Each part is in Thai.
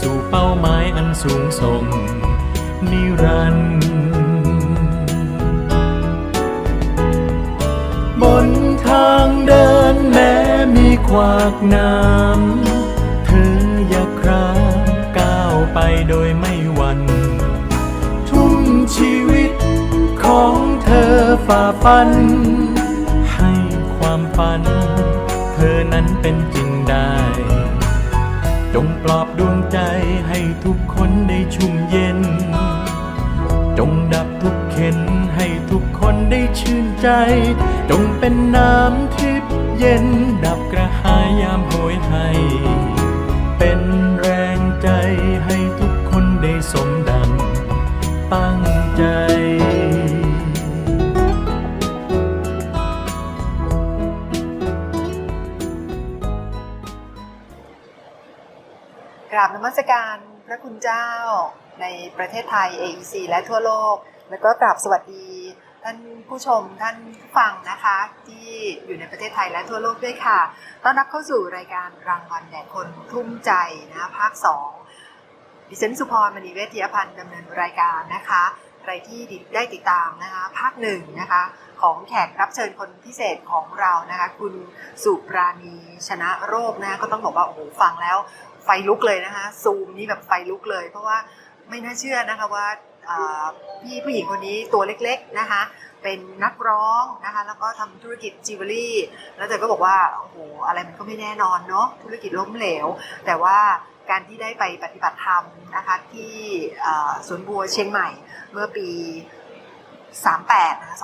สู่เป้าหมายอันสูงส่งนิรันดร์บนทางเดินแม้มีขวากน้ำเธออย่าคราก้าวไปโดยไม่หวั่นทุ่มชีวิตของเธอฝ่าฟัน ให้ความฝัน เธอนั้นเป็นจริงได้ จงปลอบดวงใจให้ทุกคนได้ชุ่มเย็น จงดับทุกเข็นให้ทุกคนได้ชื่นใจ จงเป็นน้ำทิพย์เย็นดับกระหายยามโหยให้เป็น มัสการพระคุณเจ้าในประเทศไทย AEC และทั่วโลก แล้วก็กราบสวัสดี ท่านผู้ชมท่านผู้ฟังนะคะ ที่อยู่ในประเทศไทยและทั่วโลกด้วยค่ะ ต้อนรับเข้าสู่รายการรางวัลแด่คนทุ่มใจนะภาค 2 ดิฉันสุพรมณีเวชยพันธ์ดำเนินรายการนะคะ ใครที่ได้ติดตามนะคะ ภาคหนึ่งนะคะของแขกรับเชิญคนพิเศษของเรานะคะ คุณสุปราณีชนะโรคนะก็ต้องบอกว่าโอ้โหฟังแล้ว ฟลุกเลยนะคะซูมนี่แบบไฟลุกเลย เพราะว่าไม่น่าเชื่อนะคะว่าพี่ผู้หญิงคนนี้ตัวเล็กๆนะคะเป็นนักร้องนะคะแล้วก็ทำธุรกิจจิวเวลรี่แล้วเธอก็บอกว่าโอ้โหอะไรมันก็ไม่แน่นอนเนาะธุรกิจล้มเหลว แต่ว่าการที่ได้ไปปฏิบัติธรรมนะคะที่สวนบัวเชียงใหม่เมื่อปี 38นะคะ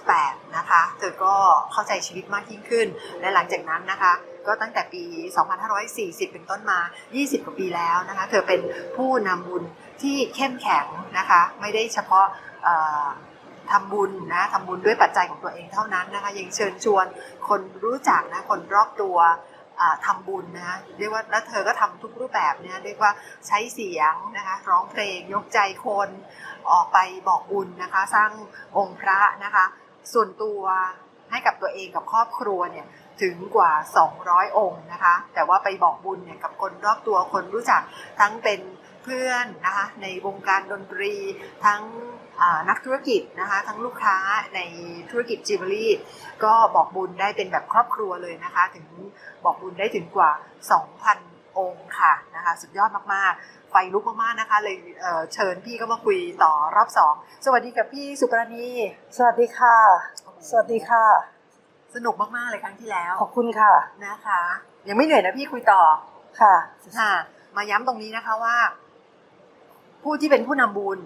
2538 นะคะเธอก็เข้าใจชีวิตมากยิ่งขึ้น และหลังจากนั้นนะคะ ก็ตั้งแต่ปี 2540 เป็นต้นมา 20 กว่าปีแล้วนะคะเธอเป็นผู้นำบุญที่เข้มแข็งนะคะไม่ได้เฉพาะทำบุญนะทำบุญด้วยปัจจัยของตัวเองเท่านั้นนะคะยังเชิญชวนคนรู้จักนะคนรอบตัวอ่าทำบุญนะเรียกว่าแล้วเธอก็ทำทุกรูปแบบเนี่ยเรียกว่าใช้เสียงนะคะร้องเพลงยกใจคนออกไปบอกบุญนะคะ สร้างองค์พระนะคะ ส่วนตัวให้กับตัวเองกับครอบครัวเนี่ย ถึงกว่า 200 องค์นะคะ แต่ว่าไปบอกบุญเนี่ยกับคนรอบตัวคนรู้จักทั้งเป็นเพื่อนนะคะในวงการดนตรีทั้งนักธุรกิจนะคะทั้งลูกค้าในธุรกิจจิวเวลรี่ก็บอกบุญได้เป็นแบบครอบครัวเลยนะคะ ถึงบอกบุญได้ถึงกว่า 2,000 องค์ค่ะนะคะสุดยอดมากๆ ไฟลุกมากๆนะคะ เลยเเชิญพี่ก็มาคุยต่อรอบสองสวัสดีกับพี่สุปรณี สวัสดีค่ะ สวัสดีค่ะ สนุกมากๆเลยครั้งที่แล้วขอบคุณค่ะนะคะ ยังไม่เหนื่อยนะพี่คุยต่อค่ะค่ะ มาย้ำตรงนี้นะคะว่า ผู้ที่เป็นผู้นำบุญ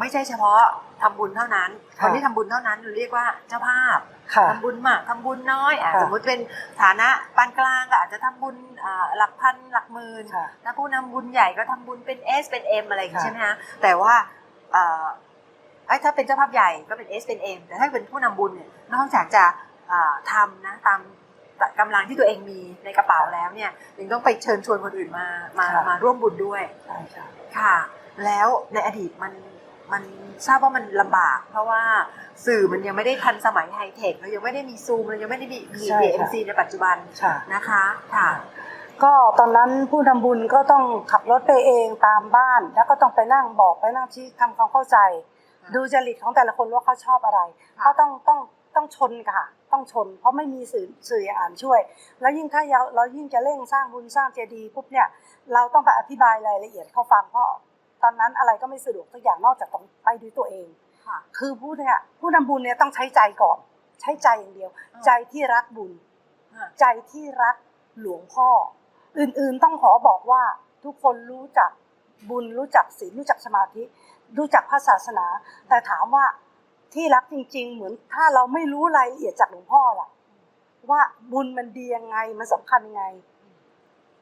ไม่ใช่เฉพาะทำบุญเท่านั้นค่ะคนที่ทำบุญเท่านั้นเราเรียกว่าเจ้าภาพค่ะทำบุญมากทำบุญน้อยอะค่ะสมมติเป็นฐานะปานกลางก็อาจจะทำบุญอ่าหลักพันหลักหมื่นค่ะถ้าผู้นำบุญใหญ่ก็ทำบุญเป็น S เป็น M อะไรอย่างงี้ค่ะใช่ไหมคะแต่ว่าเอ่อไอ้ถ้าเป็นเจ้าภาพใหญ่ก็เป็น S เป็น M แต่ถ้าเป็นผู้นำบุญเนี่ยนอกจากจะอ่า ทำนะตามกำลังที่ตัวเองมีในกระเป๋าแล้วเนี่ยยังต้องไปเชิญชวนคนอื่นมามามาร่วมบุญด้วยใช่ค่ะค่ะ แล้วในอดีตมันมันทราบว่ามันลำบาก เพราะว่าสื่อมันยังไม่ได้ทันสมัยไฮเทคเรายังไม่ได้มีซูมเรายังไม่ได้มีใช่ค่ะ PMC ในปัจจุบันค่ะนะคะค่ะ ก็ตอนนั้นผู้ทำบุญก็ต้องขับรถไปเองตามบ้าน แล้วก็ต้องไปนั่งบอกไปนั่งชี้ทำความเข้าใจค่ะดูจริตของแต่ละคนว่าเขาชอบอะไรค่ะก็ต้องต้องต้องชนค่ะ ต้องชน เพราะไม่มีสื่อสื่ออ่านช่วย แล้วยิ่งถ้าเราเรายิ่งจะเร่งสร้างบุญสร้างเจดีย์ปุ๊บเนี่ยเราต้องไปอธิบายรายละเอียดเขาฟังเพราะตอนนั้นอะไรก็ไม่สะดวกทุกอย่างนอกจากต้องไปด้วยตัวเองค่ะคือผู้เนี่ยผู้นำบุญเนี่ยต้องใช้ใจก่อน ใช้ใจอย่างเดียวอ่าใจที่รักบุญค่ะใจที่รักหลวงพ่อ อื่นๆต้องขอบอกว่าทุกคนรู้จักบุญรู้จักศีลรู้จักสมาธิ รู้จักพระศาสนา แต่ถามว่า ที่รักจริง ๆ เหมือนถ้าเราไม่รู้รายละเอียดจากหลวงพ่อล่ะ ว่าบุญมันดียังไงมันสำคัญยังไง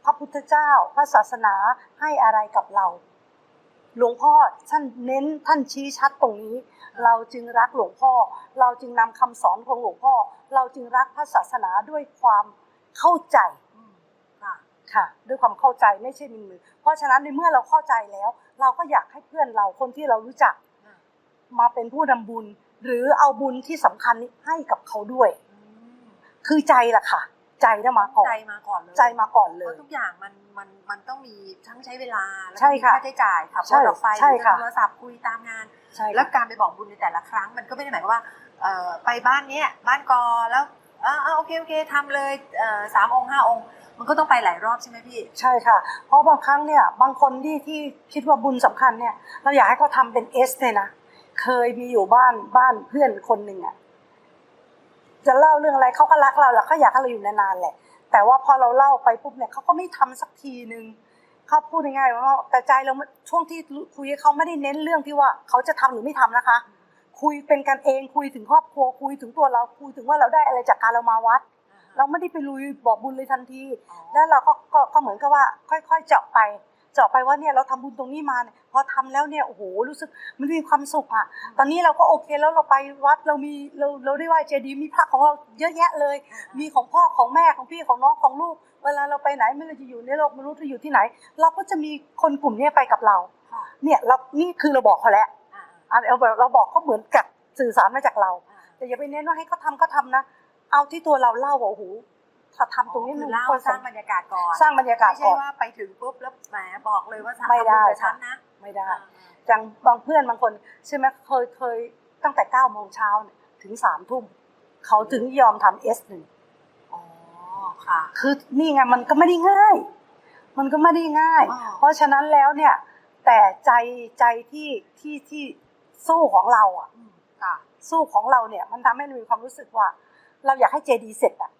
พระพุทธเจ้าพระศาสนาให้อะไรกับเรา หลวงพ่อท่านเน้นท่านชี้ชัดตรงนี้ เราจึงรักหลวงพ่อ เราจึงนำคำสอนของหลวงพ่อ เราจึงรักพระศาสนาด้วยความเข้าใจอืมค่ะค่ะด้วยความเข้าใจไม่ใช่มินมือ เพราะฉะนั้นในเมื่อเราเข้าใจแล้ว เราก็อยากให้เพื่อนเราคนที่เรารู้จักอืมมาเป็นผู้นำบุญ หรือเอาบุญที่สำคัญนี้ให้กับเขาด้วยอืมคือใจล่ะค่ะ ใจนะมาก่อนใจมาก่อนเลยใจมาก่อนเลเพยราะทุกอย่างมันมันมันต้องมีทั้งใช้เวลาแล้วก็ใช่มีค่ะค่าใช้จ่ายขับรใช่ถออกไปใช่ค่ะโทรศัพท์คุยตามงานใช่แล้วค่ะการไปบอกบุญในแต่ละครั้ง มันก็ไม่ได้หมายความว่าเอ่อไปบ้านเนี้ยบ้านกอแล้วเออเออโอเคโอเคทำเลยเอ่อสามองค์ห้าองค์มันก็ต้องไปหลายรอบใช่ไหมพี่ ใช่ค่ะ เพราะบางครั้งเนี่ยบางคนที่ที่คิดว่าบุญสำคัญเนี่ยเราอยากให้เขาทำเป็นเอสเลยนะ เคยมีอยู่บ้านบ้านเพื่อนคนหนึ่งอะจะเล่าเรื่องอะไรเขาก็รักเราแหละเขาอยากให้เราอยู่นานๆแหละ แต่ว่าพอเราเล่าไปปุ๊บเนี่ยเขาก็ไม่ทำสักทีนึงเขาพูดง่ายๆว่าแต่ใจเราช่วงที่คุยกับเขาไม่ได้เน้นเรื่องที่ว่าเขาจะทำหรือไม่ทำนะคะ คุยเป็นกันเองคุยถึงครอบครัวคุยถึงตัวเราคุยถึงว่าเราได้อะไรจากการเรามาวัด เราไม่ได้ไปลุยบอกบุญเลยทันที แล้วเราก็ก็ก็เหมือนกับว่า ค่อยๆเจาะไป เจาะไปว่าเนี่ยเราทำบุญตรงนี้มาเนี่ยพอทำแล้วเนี่ยโอ้โหรู้สึกมันมีความสุขอะ ตอนนี้เราก็โอเคแล้วเราไปวัดเรามีเราเราได้ไหว้เจดีย์มีพระของเราเยอะแยะเลย มีของพ่อของแม่ของพี่ของน้องของลูก เวลาเราไปไหนไม่ว่าจะอยู่ในโลกมนุษย์หรืออยู่ที่ไหน เราก็จะมีคนกลุ่มเนี้ยไปกับเราค่ะเนี่ยเรานี่คือเราบอกเขาแล้วอ่าอะเราบอกเราบอกเขาเหมือนกับสื่อสารมาจากเราอ่าแต่อย่าไปเน้นว่าให้เขาทำก็ทำนะ เอาที่ตัวเราเล่าว่าโอ้โหถ้า ทำตรงนี้คืมัอนเล่าคนสร้างบรรยากาศก่อนสร้างบรรยากาศไม่ใช่ก่อนว่าไปถึงปุ๊บแล้วแหมบอกเลยว่าทำไม่ได้บุญกับฉันค่ะนะไม่ได้อ่าจังบางเพื่อนบางคนใช่ไหมเคยเคยตั้งแต่เก้าโมงเช้าเนี่ยถึงสามทุ่มเขาถึงยอมทำเอสหนึ่งอ๋อค่ะ คือนี่ไงมันก็ไม่ได้ง่าย มันก็ไม่ได้ง่ายอ๋อเพราะฉะนั้นแล้วเนี่ย แต่ใจใจที่ที่ที่สู้ของเราอะอืมค่ะสู้ของเราเนี่ย มันทำให้เรามีความรู้สึกว่า เราอยากให้เจดีเสร็จอะค่ะ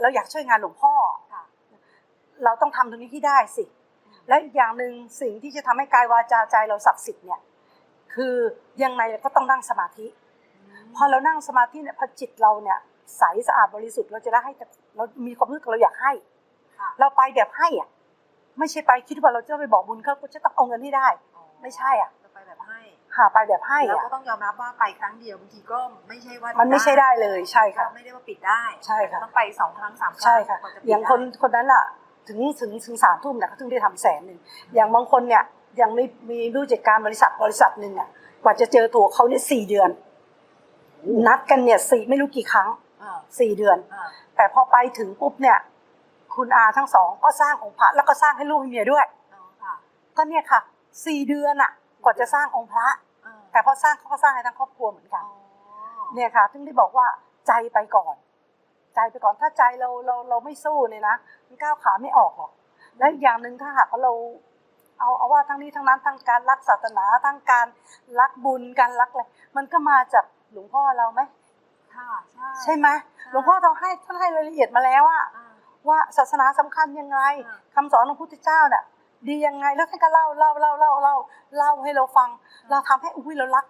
เราอยากช่วยงานหลวงพ่อค่ะเราต้องทำตรงนี้ที่ได้สิ และอีกอย่างหนึ่งสิ่งที่จะทำให้กายวาจาใจเราศักดิ์สิทธิ์เนี่ย คือยังไงเราก็ต้องนั่งสมาธิ พอเรานั่งสมาธิเนี่ยพอจิตเราเนี่ยใสสะอาดบริสุทธิ์เราจะได้ให้แต่เรามีความรู้สึกเราอยากให้ค่ะเราไปแบบให้อะไม่ใช่ไปคิดว่าเราจะไปบอกบุญเขาก็จะต้องเอาเงินให้ได้อ๋อไม่ใช่อะจะไปแบบให้หาไปแบบให้แล้วอะก็ต้องยอมรับว่าไปครั้งเดียวบางทีก็ไม่ใช่ว่ามัมันไม่ใช่ได้เลยใช่ค่ะไม่ได้ว่าปิดได้ใช่ค่ะต้องไปสองครั้งสามครั้งใช่ค่ะกว่จปิดอย่างคนได้คนนั้นอะถึงถึงถึงสามทุ่มเนี่ยเขาถึงได้ทำแสนหนึ่งอย่างบางคนเนี่ยยังไม่มีผู้จัดการบริษัทบริษัทหนึ่งอะกว่าจะเจอตัวเขาเนี่ยสี่เดือน นัดกันเนี่ยสี่ไม่รู้กี่ครั้งอ่าสี่เดือนอ่าแต่พอไปถึงปุ๊บเนี่ย คุณอาทั้งสองก็สร้างองค์พระแล้วก็สร้างให้ลูกให้เมียด้วยอ๋อค่ะก็เนี่ยค่ะสี่เดือนอะกว่าจะสร้างองค์พระอ่า แต่พอสร้างเขาก็สร้างให้ทั้งครอบครัวเหมือนกันอ๋อเนี่ยค่ะถึงได้บอกว่าใจไปก่อน ใจไปก่อนถ้าใจเราเราเราไม่สู้เนี่ยนะมันก้าวขาไม่ออกหรอกและอีกอย่างหนึ่งถ้าหากว่าเรา เอาเอาว่าทั้งนี้ทั้งนั้นทั้งการรักศาสนาทั้งการรักบุญการรักอะไรมันก็มาจากหลวงพ่อเราไหมค่ะใช่ใช่ไหมหลวงพ่อต้องให้ท่านให้รายละเอียดมาแล้วอะอ่าว่าศาสนาสำคัญยังไงอ่าคำสอนของพระพุทธเจ้าเนี่ย ดียังไงแล้วท่านก็เล่าเล่าเล่าเล่าเล่าเล่าให้เราฟัง เราทำให้อุ้ยเรารัก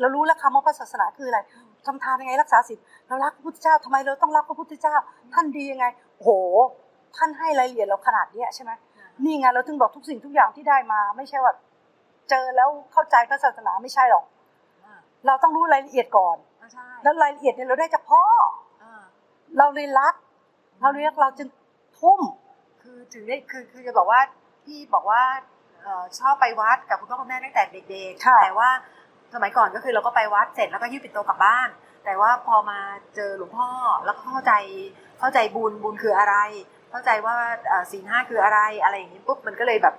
เรารู้แล้วคำว่าพระศาสนาคืออะไรทำทานยังไงรักษาศีลเรารักพระพุทธเจ้าทำไมเราต้องรักพระพุทธเจ้า ท่านดียังไงโอ้โหท่านให้รายละเอียดเราขนาดเนี้ยใช่ไหมนี่ไงเราถึงบอกทุกสิ่งทุกอย่างที่ได้มา ไม่ใช่ว่าเจอแล้วเข้าใจพระศาสนาไม่ใช่หรอกอ่าเราต้องรู้รายละเอียดก่อนอ่าใช่แล้วรายละเอียดเนี่ยเราได้จากพ่ออ่าเราเลยรักเราเลยรักเราจึงทุ่มคือถึงได้คือคือจะบอกว่า พี่บอกว่าเอ่อชอบไปวัดกับคุณพ่อคุณแม่ตั้งแต่เด็กค่ะๆแต่ว่าสมัยก่อนก็คือเราก็ไปวัดเสร็จแล้วก็ยืดปิดโตกลับบ้าน แต่ว่าพอมาเจอหลวงพ่อแล้วก็เข้าใจเข้าใจบุญบุญคืออะไร เข้าใจว่าเอ่อศีลห้าคืออะไรอะไรอย่างนี้ปุ๊บมันก็เลยแบบ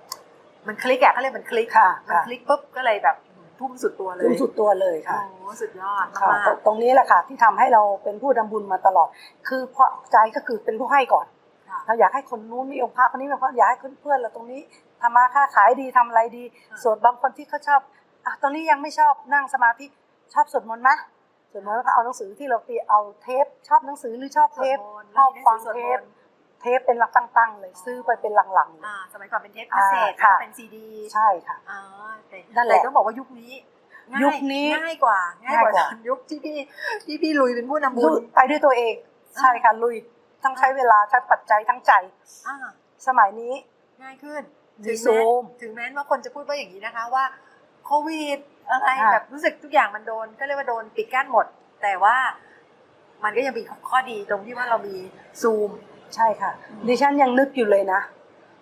มันคลิกอะเขาเรียกมันคลิกค่ะมันคลิกปุ๊บก็เลยแบบทุ่มสุดตัวเลยทุ่มสุดตัวเลยค่ะโอ้สุดยอดค่ะมากตรงตรงนี้แหละค่ะที่ทำให้เราเป็นผู้นำบุญมาตลอด คือเพราะใจก็คือเป็นผู้ให้ก่อนๆค่ะ เราอยากให้คนนู้นมีองค์พระคนนี้มีองค์พระอยากให้เพื่อนๆเราตรงนี้ทำมาค้าขายดีทำอะไรดีอ่าส่วนบางคนที่เขาชอบอะตอนนี้ยังไม่ชอบนั่งสมาธิชอบสวดมนต์ไหมสวดมนต์แล้วก็เอาหนังสือที่เราตีเอาเทป ชอบหนังสือหรือชอบเทปสวดมนต์ชอบฟังสวดเทมปนต์เทปเป็นหลักตั้งๆ เลยซื้อไปเป็นหลังๆเลยอ่าสมัยก่อนเป็นเทปคาสเซ็ตอ่าค่ะแล้วก็เป็นซีดีใช่ค่ะอ่าแต่นั่นแหละแต่ต้องบอกว่ายุคนี้ง่ายุคนี้ง่ายกว่าง่ายกว่าง่ายกว่าตอนยุคที่พี่ที่พี่ลุยเป็นผู้นำบุดูญไปด้วยตัวเอง ใช่ค่ะลุย ต้องใช้เวลาใช้ปัจจัยทั้งใจอ่าสมัยนี้ง่ายขึ้นมีถึงซูแม้มถึงแม้ว่าคนจะพูดว่าอย่างนี้นะคะว่าโควิดอะไรค่ะแบบรู้สึกทุกอย่างมันโดนก็เรียกว่าโดนปิดกั้นหมด แต่ว่ามันก็ยังมีข้อดีตรงที่ว่าเรามีซูมใช่ค่ะ ดิฉันยังนึกอยู่เลยนะ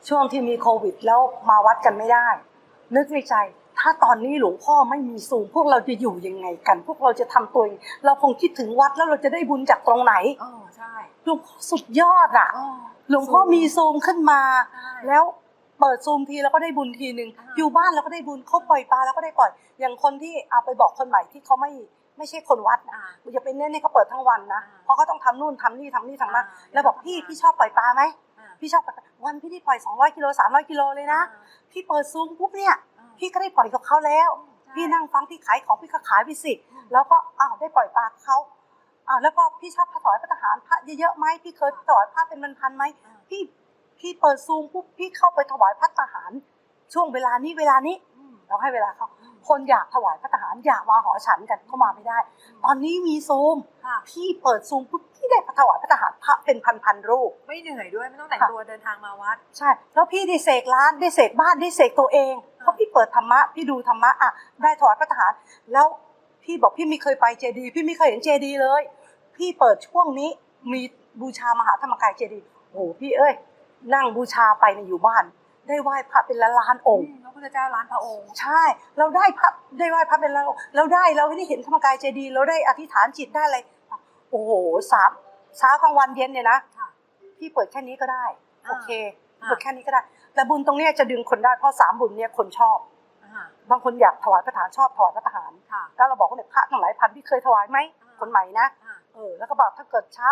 ช่วงที่มีโควิดแล้วมาวัดกันไม่ได้ นึกในใจ ถ้าตอนนี้หลวงพ่อไม่มีซูม พวกเราจะอยู่ยังไงกัน พวกเราจะทำตัวยังไงเราคงคิดถึงวัดแล้วเราจะได้บุญจากตรงไหนอ๋อใช่ หลวงพ่อสุดยอดอะอ๋อหลวงพ่อมีซูมขึ้นมาใช่แล้วเปิดซูมทีแล้วก็ได้บุญทีหนึ่งอ่าอยู่บ้านเราก็ได้บุญเขาปล่อยปลาแล้วก็ได้ปล่อย อย่างคนที่เอาไปบอกคนใหม่ที่เขาไม่ไม่ใช่คนวัดนะอ่าอย่าไปเน้นให้เขาเปิดทั้งวันนะอ่าเพราะเขาต้องทำนู่นทำนี่ทำนี่ทำนั่นอ่าแล้วบอกพี่พี่ชอบปล่อยปลาไหมอ่าพี่ชอบปล่อยปลาวันพี่ได้ปล่อย200กิโล300กิโลเลยนะพี่เปิดซูมปุ๊บเนี่ยอ่าพี่ก็ได้ปล่อยกับเขาแล้วใช่พี่นั่งฟังพี่ขายของพี่ก็ขายไปสิอืมแล้วก็อ้าวได้ปล่อยปลาเขา อ้าวแล้วก็พี่ชอบพระถวายพระทหารพระเยอะๆไหมพี่เคยถวายพระเป็นพันๆไหมอ่าพี่พี่เปิดซูมปุ๊บพี่เข้าไปถวายพระทหาร ช่วงเวลานี้เวลานี้อืมเราให้เวลาเขาอืมคนอยากถวายพระทหารอยากมาหอฉันกันเข้ามาไม่ได้ ตอนนี้มีซูมค่ะพี่เปิดซูมปุ๊บพี่ได้ถวายพระทหารพระเป็นพันๆรูป ไม่เหนื่อยด้วยไม่ต้องแต่งค่ะตัวเดินทางมาวัด ใช่ แล้วพี่ได้เสกร้านได้เสกบ้านได้เสกตัวเองเพราะพี่เปิดธรรมะพี่ดูธรรมะอะได้ถวายพระทหาร แล้วพี่บอกพี่ไม่เคยไปเจดีย์พี่ไม่เคยเห็นเจดีย์เลย พี่เปิดช่วงนี้มีบูชามหาธรรมกายเจดีย์โอ้โหพี่เอ้ย นั่งบูชาไปในยอยู่บ้าน ได้ไหว้พระเป็นล้านล้านๆองค์พระพุทธเจ้าล้านพระองค์ ใช่ เราได้พระได้ไหว้พระเป็นล้านองค์เราได้เราได้เห็นธรรมกายเจดีย์เราได้อธิษฐานจิตได้อะไรโอ้โหสามเช้ากลางวันเย็นเนี่ยนะค่ะพี่เปิดแค่นี้ก็ได้อ่าโอเคอ่าเปิดแค่นี้ก็ได้ แต่บุญตรงเนี้ยจะดึงคนได้เพราะสามบุญเนี่ยคนชอบอ่าบางคนอยากถวายพระทหารชอบถวายพระทหารค่ะแล้วเราบอกว่าเนี่ยพระทั้งหลายพันพี่เคยถวายไหมอ่าคนใหม่นะ อ่าเออแล้วก็บอกถ้าเกิดเช้า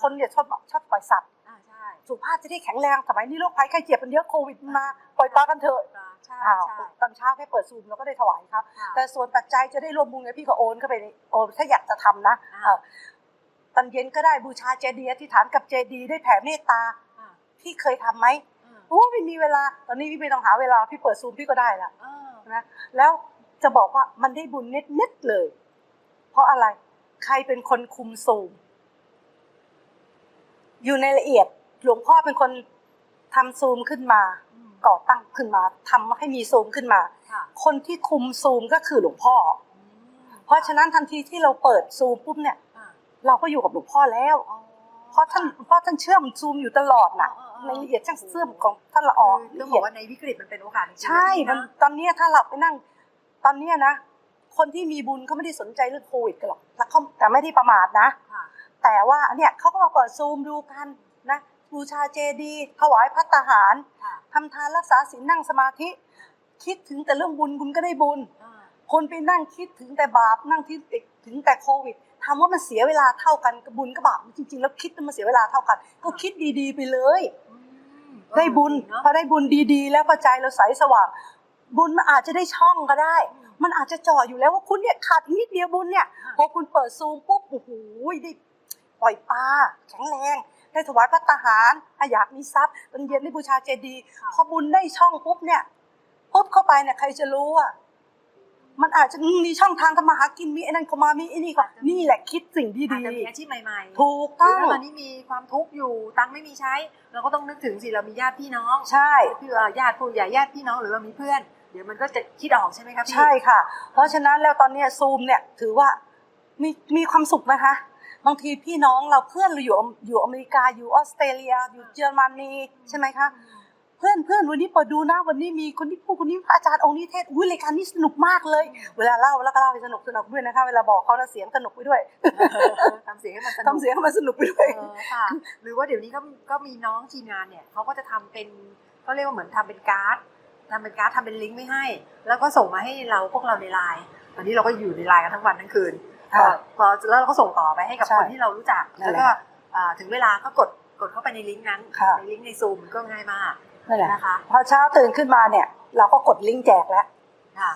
คนเนี่ยชอบชอบปล่อยสัตว์อ่าใช่สุขภาพจะได้แข็งแรงสมัยนี้โรคภัยไข้เจ็บมันเยอะโควิดมาปล่อยปลากันเถอะใช่อ้าวใช่ตอนเช้าแค่เปิดซูมเราก็ได้ถวายครับค่ะแต่ส่วนปัจจัยจะได้รวมบุญไงพี่ก็โอนเข้าไปในโอนถ้าอยากจะทำนะอ่าเออตอนเย็นก็ได้บูชาเจดีย์อธิษฐานกับเจดีย์ได้แผ่เมตตาอ่าพี่เคยทำไหมอ่าโอ้ไม่มีเวลา ตอนนี้พี่ไม่ต้องหาเวลาพี่เปิดซูมพี่ก็ได้ละอ่านะแล้วจะบอกว่ามันได้บุญเน็ตๆเลย เพราะอะไร ใครเป็นคนคุมซูมอยู่ในละเอียดหลวงพ่อเป็นคนทำซูมขึ้นมาอืมก่อตั้งขึ้นมาทำให้มีซูมขึ้นมาค่ะคนที่คุมซูมก็คือหลวงพ่ออืมเพราะฉะนั้นทันทีที่เราเปิดซูมปุ๊บเนี่ยอ่าเราก็อยู่กับหลวงพ่อแล้วอ๋อเพราะท่านเพราะท่านเชื่อมซูมอยู่ตลอดน่ะอ๋ออ๋อในละเอียดช่างเสื่อมของท่านละออคือต้อละงบเอีอยกดว่าในวิกฤตมันเป็นโอกาสจริงๆใช่นะมันตอนเนี้ยถ้าเราไปนั่ง ตอนเนี้ยนะ คนที่มีบุญเขาไม่ได้สนใจเรื่องโควิดกันหรอกแล้วเขาแต่ไม่ได้ประมาทนะค่ะแต่ว่าเนี่ยเขาก็มาเปิดซูมดูกันนะบูชาเจดีย์ถวายพัตตาหารค่ะทำทานรักษาศีลนั่งสมาธิ คิดถึงแต่เรื่องบุญบุญก็ได้บุญอ่าคนไปนั่งคิดถึงแต่บาปนั่งคิดถึงแต่โควิดถามว่ามันเสียเวลาเท่ากันกับบุญกับบาปจริง ๆ แล้วคิดว่ามันเสียเวลาเท่ากัน ก็คิดดีๆ ไปเลยอืมได้บุญเนาะพอได้บุญดีๆ แล้วพอใจเราใสสว่างบุญมันอาจจะได้ช่องก็ได้ มันอาจจะจ่ออยู่แล้วว่าคุณเนี่ยขาดอีกนิดเดียวบุญเนี่ยพอคุณเปิดซูมปุ๊บโอ้โหได้ปล่อยปลาแข็งแรงได้ถวายพระทหารถ้าอยากมีทรัพย์ตอนเย็นได้บูชาเจดีย์พอบุญได้ช่องปุ๊บเนี่ยปุ๊บเข้าไปเนี่ยใครจะรู้อะมันอาจจะมีช่องทางทำมาหากินมีไอ้นั่นเข้ามามีไอ้นี่ก็นี่แหละคิดสิ่งที่อาจดีจะมีอาชีพใหม่ๆถูกหรือต้องถ้าตอนนี้มีความทุกข์อยู่ตังค์ไม่มีใช้ เราก็ต้องนึกถึงสิเรามีญาติพี่น้อง ใช่คือเอ่อญาติผู้ใหญ่ญาติพี่น้องหรือเรามีเพื่อนเดี๋ยวมันก็จะคิดออกใช่ไหมครับพี่ใช่ค่ะ เพราะฉะนั้นแล้วตอนเนี้ยซูมเนี่ยถือว่ามีมีความสุขนะคะ บางทีพี่น้องเราเพื่อนเราอยู่อยู่อเมริกาอยู่ออสเตรเลีย อยู่เยอรมนีใช่ไหมคะเพื่อนเพื่อนวันนี้เปิดดูนะวันนี้มีคนที่พูดคนนี้พระอาจารย์องค์นี้เทศอุ้ยรายการนี้สนุกมากเลย เวลาเล่าแล้วก็เล่าให้สนุกสนุกด้วยนะคะเวลาบอกเขานะเสียงสนุกไปด้วยทำเสียงให้มันสนุกทำเสียงให้มันสนุกไปด้วยเออค่ะหรือว่าเดี๋ยวนี้ก็ก็มีน้องทีมงานเนี่ยเขาก็จะทำเป็นเขาเรียกว่าเหมือนทำเป็นการ์ด ทำเป็นการ์ดทำเป็นลิงก์ไม่ให้ แล้วก็ส่งมาให้เราพวกเราในไลน์ตอนนี้เราก็อยู่ในไลน์กันทั้งวันทั้งคืนค่ะพอแล้วเราก็ส่งต่อไปให้กับใช่คนที่เรารู้จักนั่นแล้วแหละก็อ่าถึงเวลาก็กดกดเข้าไปในลิงก์นั้นค่ะในลิงก์ในซูมก็ง่ายมากนั่นแหละนะคะพอเช้าตื่นขึ้นมาเนี่ย เราก็กดลิงก์แจกแล้วค่ะ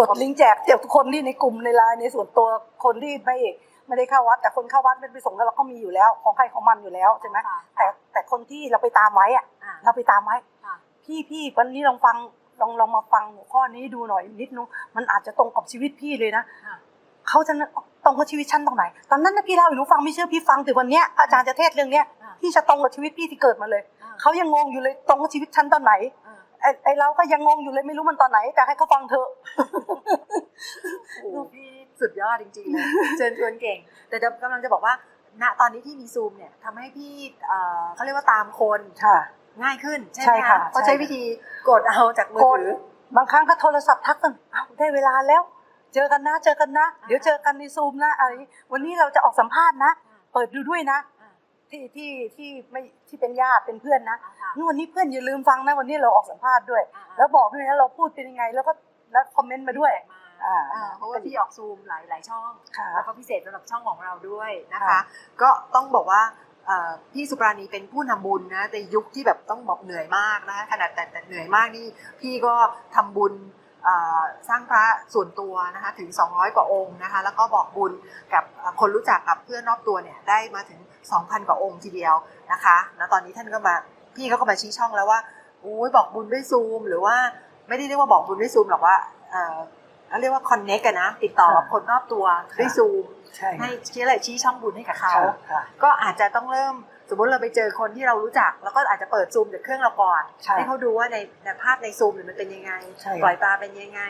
กดลิงก์แจกเดี๋ยวคนที่ในกลุ่มในไลน์ในส่วนตัวคนที่ไม่ไม่ได้เข้าวัด แต่คนเข้าวัดไม่ได้ไปส่งแล้วเราก็มีอยู่แล้ว ของใครของมันอยู่แล้วใช่ไหมค่ะแต่แต่คนที่เราไปตามไว้อะอ่าเราไปตามไว้ค่ะ พี่พี่วันนี้ลองฟังลองลองมาฟังหัวข้อนี้ดูหน่อยนิดนึงมันอาจจะตรงกับชีวิตพี่เลยนะค่ะเขาจะนึกตรงกับชีวิตฉันตรงไหน ตอนนั้นนะพี่เล่าให้หนูฟังไม่เชื่อพี่ฟังแต่วันเนี้ยอาจารย์จะเทศน์เรื่องเนี้ยอ่าพี่จะตรงกับชีวิตพี่ที่เกิดมาเลยอ่าเขายังงงอยู่เลยตรงกับชีวิตฉันตอนไหนอ่าไอ้ไอ้เราก็ยังงงอยู่เลยไม่รู้มันตอนไหน แต่ให้เขาฟังเถอะโอ้โหพี่สุดยอดจริงๆเลยเชิญชวนเก่ง แต่เดี๋ยวกำลังจะบอกว่าณตอนนี้ที่มีซูมเนี่ยทำให้พี่เอ่อเขาเรียกว่าตามคนค่ะ ง่ายขึ้นใช่ใช่ไหมค่ะคะเพราะใช่ใช้วิธีกดเอาจากมือกดถือบางครั้งก็โทรศัพท์ทักกันอ้าวได้เวลาแล้ว เจอกันนะเจอกันนะ เดี๋ยวเจอกันในซูมนะอะไรอย่างงี้วันนี้เราจะออกสัมภาษณ์นะ เปิดดูด้วยนะอ่าที่ที่ที่ไม่ที่เป็นญาติเป็นเพื่อนนะอ่าค่ะนี่วันนี้เพื่อนอย่าลืมฟังนะวันนี้เราออกสัมภาษณ์ด้วยอ่าแล้วบอกด้วยนะเราพูดเป็นยังไงแล้วก็แล้วคอมเมนต์มาด้วยมาอ่าอ่าเพราะว่าพี่ออกซูมหลายหลายช่องค่ะแล้วก็พิเศษสำหรับช่องของเราด้วยนะคะค่ะก็ต้องบอกว่าเอ่อ พี่สุปราณีเป็นผู้นำบุญนะในยุคที่แบบต้องบอกเหนื่อยมากนะคะขนาดแต่แต่เหนื่อยมากนี่พี่ก็ทำบุญสร้างพระส่วนตัวนะคะถึง 200 กว่าองค์นะคะแล้วก็บอกบุญกับคนรู้จักกับเพื่อนรอบตัวเนี่ยได้มาถึง 2,000 กว่าองค์ทีเดียวนะคะแล้วตอนนี้ท่านก็มาพี่เขาก็มาชี้ช่องแล้วว่าโอ้ยบอกบุญด้วยซูม หรือว่าไม่ได้เรียกว่าบอกบุญด้วยซูมหรอกว่าเอ่อเขาเรียกว่าคอนเน็กกันนะติดต่อกับคนรอบตัวด้วยซูม ใช่ให้ชี้อะไรชี้ช่องบุญให้กับเขาค่ะค่ะก็อาจจะต้องเริ่มสมมติเราไปเจอคนที่เรารู้จัก แล้วก็อาจจะเปิดซูมจากเครื่องเราก่อนใช่ให้เขาดูว่าในในภาพในซูมเนี่ยมันเป็นยังไงใช่ปล่อยปลาเป็นยังไง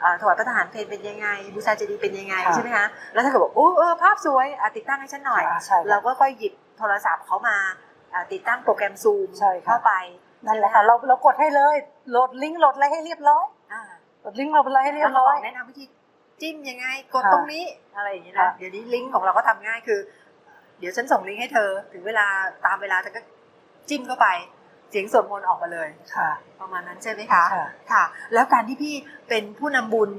เอ่อถวายพระทหารเพลเป็นยังไง บูชาเจดีย์เป็นยังไงค่ะใช่ไหมคะแล้วถ้าเกิดบอกโอ้เออภาพสวยอะติดตั้งให้ฉันหน่อยอ่าใช่ค่ะเราก็ค่อยหยิบโทรศัพท์เขามาอ่าติดตั้งโปรแกรมซูมใช่ค่ะเข้าไปนั่นแหละค่ะเราเรากดให้เลยโหลดลิงก์โหลดอะไรให้เรียบร้อยอ่าโหลดลิงก์เราอะไรให้เรียแล้วบก็ร้บออยกแนะนำวิธี จิ้มยังไง กดค่ะตรงนี้อะไรอย่างนี้นะค่ะเดี๋ยวนี้ลิงก์ของเราก็ทำง่ายคือ เดี๋ยวฉันส่งลิงก์ให้เธอ ถึงเวลาตามเวลาเธอก็จิ้มเข้าไป เสียงสวดมนต์ออกมาเลยค่ะ ประมาณนั้นใช่ไหมคะค่ะค่ะแล้วการที่พี่เป็นผู้นำบุญ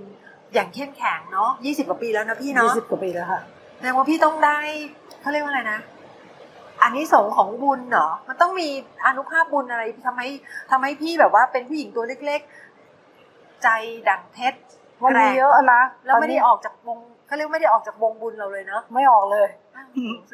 อย่างเข้มแข็งเนาะยี่สิบกว่าปีแล้วนะพี่ยี่เนาะสิบกว่าปีแล้วค่ะแสดงว่าพี่ต้องได้เขาเรียกว่าอะไรนะอันนี้สงส์ของบุญเหรอ มันต้องมีอนุภาพบุญอะไรทำให้ทำให้พี่แบบว่าเป็นผู้หญิงตัวเล็ก ๆ ใจดั่งเพชร มันมีเยอะนะแล้วไม่ได้ตนนี้ออกจากวงเขาเรียกไม่ได้ออกจากวงบุญเราเลยเนาะไม่ออกเลย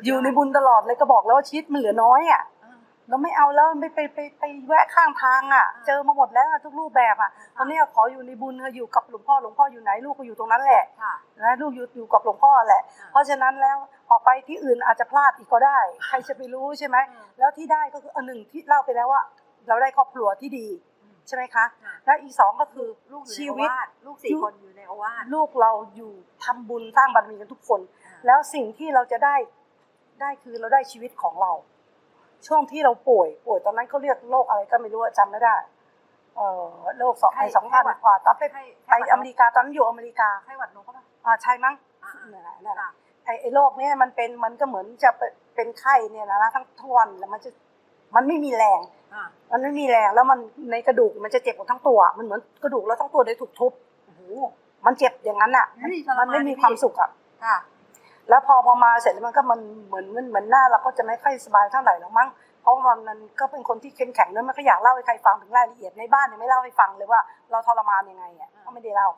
อยู่ในบุญตลอดเลยก็บอกแล้วว่าชีวิตมันเหลือน้อยอะอ่าเราไม่เอาแล้วไม่ไปไปไปแวะข้างทางอะอ่าเจอมาหมดแล้วอะทุกรูปแบบอะตอนนี้ขออยู่ในบุญเธอะอยู่กับหลวงพ่อหลวงพ่ออยู่ไหนลูกก็อยู่ตรงนั้นแหละค่ะนะลูกอยู่อยู่กับหลวงพ่อแหละอ่าเพราะฉะนั้นแล้วออกไปที่อื่นอาจจะพลาดอีกก็ได้ ใครจะไปรู้ใช่ไหมอืมแล้วที่ได้ก็คืออันหนึ่งที่เล่าไปแล้วว่า เราได้ครอบครัวที่ดี ใช่ไหมคะค่ะและอีกสองก็คือลูกอยู่ชีในโอวิตวาทลูกสี่คนอยู่ในโอวาทลูกเราอยู่ทำบุญสร้างบารมีกันทุกคน แล้วสิ่งที่เราจะได้ได้คือเราได้ชีวิตของเรา ช่วงที่เราป่วยป่วยตอนนั้นเขาเรียกโรคอะไรก็ไม่รู้อะจำไม่ได้ เออโรคสองไอไข้สองพันไข้หวัดกว่าตอนไปไข้ไปอเมริกาตอนนั้นอยู่อเมริกาไข้หวัดนกก็ปะอ่าใช่มั้งอ่านั่นแหละนั่นแหละค่ะไอไอโรคเนี้ยมันเป็นมันก็เหมือนจะเป็นเป็นไข้เนี่ยนะทั้งทวนแล้วมันจะ มันไม่มีแรงอ่ามันไม่มีแรงแล้วมันในกระดูกมันจะเจ็บหมดทั้งตัว มันเหมือนกระดูกแล้วทั้งตัวได้ถูกทุบโอ้โหมันเจ็บอย่างนั้นอะเฮ้ยทรมันมานไม่มีดิพี่ความสุขอะค่ะแล้วพอพอมาเสร็จแล้วมันก็มันเหมือนมันเหมือนหน้าเราก็จะไม่ค่อยสบายเท่าไหร่หรอกมั้งเพราะมันมันก็เป็นคนที่เข้มแข็งเนอะไม่ค่อยอยากเล่าให้ใครฟังถึงรายละเอียดในบ้านเนี่ยไม่เล่าให้ฟังเลยว่า เราทรมานยังไงอะก็ไม่ได้เล่า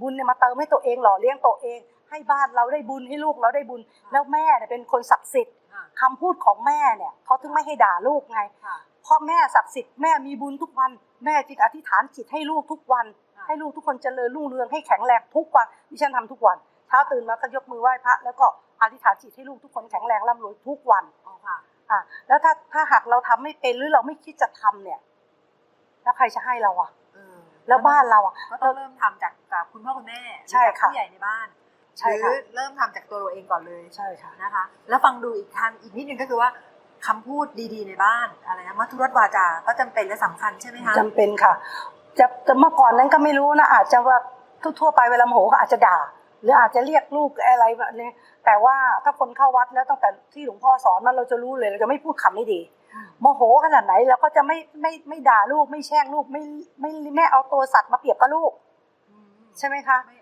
บุญเนี่ยมาเติมให้ตัวเองหล่อเลี้ยงตัวเอง ให้บ้านเราได้บุญให้ลูกเราได้บุญแล้วแม่เนี่ยเป็นคนศักดิ์สิทธิ์ ค่ะคำพูดของแม่เนี่ยเขาถึงไม่ให้ด่าลูกไงค่ะเพราะแม่ศักดิ์สิทธิ์แม่มีบุญทุกวันแม่จิตอธิษฐานจิตให้ลูกทุกวันค่ะให้ลูกทุกคนเจริญรุ่งเรืองให้แข็งแรงทุกวันดิฉันทำทุกวันเช้าตื่นมาก็ยกมือไหว้พระแล้วก็อธิษฐานจิตให้ลูกทุกคนแข็งแรงร่ำรวยทุกวันอ๋อค่ะอะแล้วถ้าถ้าหากเราทำไม่เป็นหรือเราไม่คิดจะทำเนี่ย แล้วใครจะให้เราอะเออแล้วบ้านเราอะก็ต้องเริ่มทำจากจากคุณพ่อคุณแม่ใช่ค่ะหรือจากผู้ใหญ่ในบ้านใช่ หรืค่ะอเริ่มทำจากตัวเราเองก่อนเลยใช่ค่ะนะคะ แล้วฟังดูอีกทันอีกนิดนึงก็คือว่าคำพูดดีๆในบ้านอะไรนะมัทุรสวาจา ก็จำเป็นและสำคัญใช่ไหมคะจำเป็นค่ะจะจะเมื่อก่อนนั้นก็ไม่รู้นะอาจจะว่าทั่วๆไปเวลาโมโหก็อาจจะด่า หรืออาจจะเรียกลูกอะไรแบบนี้แต่ว่าถ้าคนเข้าวัดแล้วตั้งแต่ที่หลวงพ่อสอนมาเราจะรู้เลยเราจะไม่พูดคำไม่ดีอืมโมโหขนาดไหนเราก็จะไม่ไม่ไม่ด่าลูกไม่แช่งลูกไม่ไม่ไม่เอาตัวสัตว์มาเปรียบกับลูกอืมใช่ไหมคะไ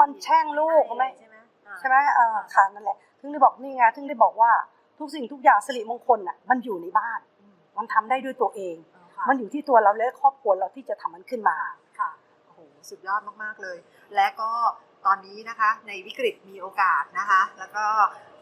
ม่ไอ้ไม่มันแช่งลูกไม่ไม่ใช่ไหมอ่าใช่ไหมเออค่ะนั่นแหละถึงได้บอกนี่ไงถึงได้บอกว่าทุกสิ่งทุกอย่างสิริมงคลน่ะ มันอยู่ในบ้านอืมมันทำได้ด้วยตัวเองเอาค่ะมันอยู่ที่ตัวเราและครอบครัวเราที่จะทำมันขึ้นมาค่ะโอ้โหสุดยอดมากๆเลย และก็ตอนนี้นะคะ ในวิกฤตมีโอกาสนะคะ แล้วก็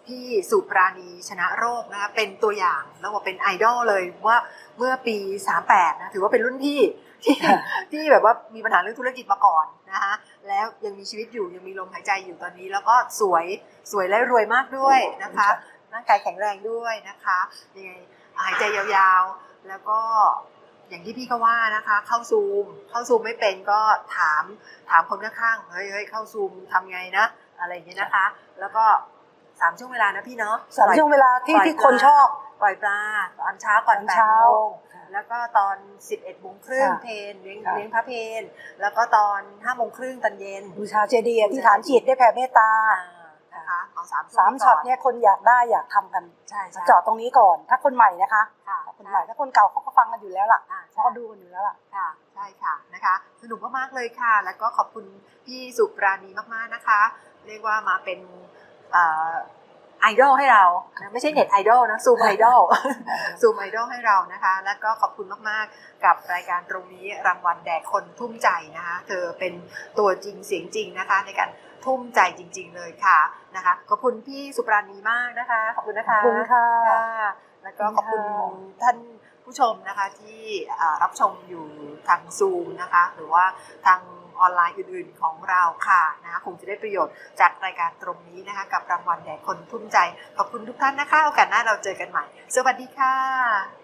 พี่สุปราณีชนะโรคนะคะเป็นตัวอย่างแล้วก็เป็นไอดอลเลยว่าเมื่อปี 38นะถือว่าเป็นรุ่นพี่ที่ค่ะที่แบบว่ามีปัญหาเรื่องธุรกิจมาก่อนนะคะ แล้วยังมีชีวิตอยู่ยังมีลมหายใจอยู่ตอนนี้ แล้วก็สวยสวยและรวยมากด้วยนะคะร่างกายแข็งแรงด้วยนะคะยังไงหายใจยาวๆ แล้วก็อย่างที่พี่ก็ว่านะคะ เข้าซูม เข้าซูมไม่เป็นก็ถามถามคนข้างๆเฮ้ยเฮ้ยเข้าซูมทำไงนะ อะไรอย่างเงี้ยนะคะ แล้วก็สามช่วงเวลานะพี่เนาะสามช่วงเวลาที่ปล่อยที่ปลาคนชอบปล่อยปลาตอนเช้าก่อนตอนแปดเช้าโมง แล้วก็ตอน 11โมงครึ่งค่ะเพนเลี้ยงค่ะ เลี้ยงพระเพนแล้วก็ตอน5โมงครึ่งตอนเย็นบูชาเจดีย์อธิษฐานจิตได้แผ่เมตตาอ่านะคะเอาสามสามช็อตเนี่ยคนอยากได้อยากทำกัน ใช่ใช่เจาะตรงนี้ก่อน ถ้าคนใหม่นะคะค่ะถ้าคนใหม่ถ้าคนเก่าเขาก็ฟังกันอยู่แล้วล่ะอ่าเขาก็ดูกันอยู่แล้วล่ะ ค่ะใช่ค่ะนะคะ สนุกมากๆเลยค่ะ แล้วก็ขอบคุณพี่สุปราณีมากๆนะคะ เรียกว่ามาเป็น ไอดอลให้เรานะไม่ใช่เน็ตไอดอลนะซูมไอดอลซูมไอดอลให้เรานะคะ แล้วก็ขอบคุณมากๆ กับรายการตรงนี้รางวัลแด่คนทุ่มใจนะคะเธอเป็นตัวจริงเสียงจริงนะคะในการทุ่มใจจริง ๆ เลยค่ะนะคะขอบคุณพี่สุปราณีมากนะคะ ขอบคุณนะคะขอบคุณค่ะค่ะแล้วก็ขอบคุณค่ะท่าน ผู้ชมนะคะที่รับชมอยู่ทางซูมนะคะ หรือว่าทางออนไลน์อื่นๆของเราค่ะนะคะคงจะได้ประโยชน์จากรายการตรงนี้นะคะ กับรางวัลแด่คนทุ่มใจ ขอบคุณทุกท่านนะคะ โอกาสหน้าเราเจอกันใหม่ สวัสดีค่ะ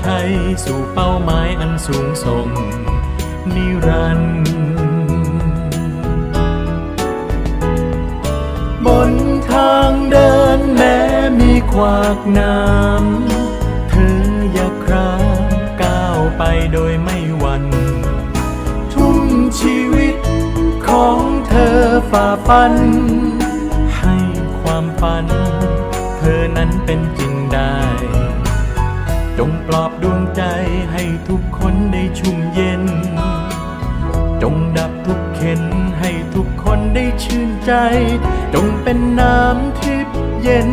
ชัยสู่เป้าหมายอันสูงส่งนิรันดร์บนทางเดินแม้มีขวากน้ำเธออย่าคราก้าวไปโดยไม่หวั่นทุ่มชีวิตของเธอฝ่าฟัน ให้ความฝัน ใจ จงเป็นน้ำทิพย์เย็น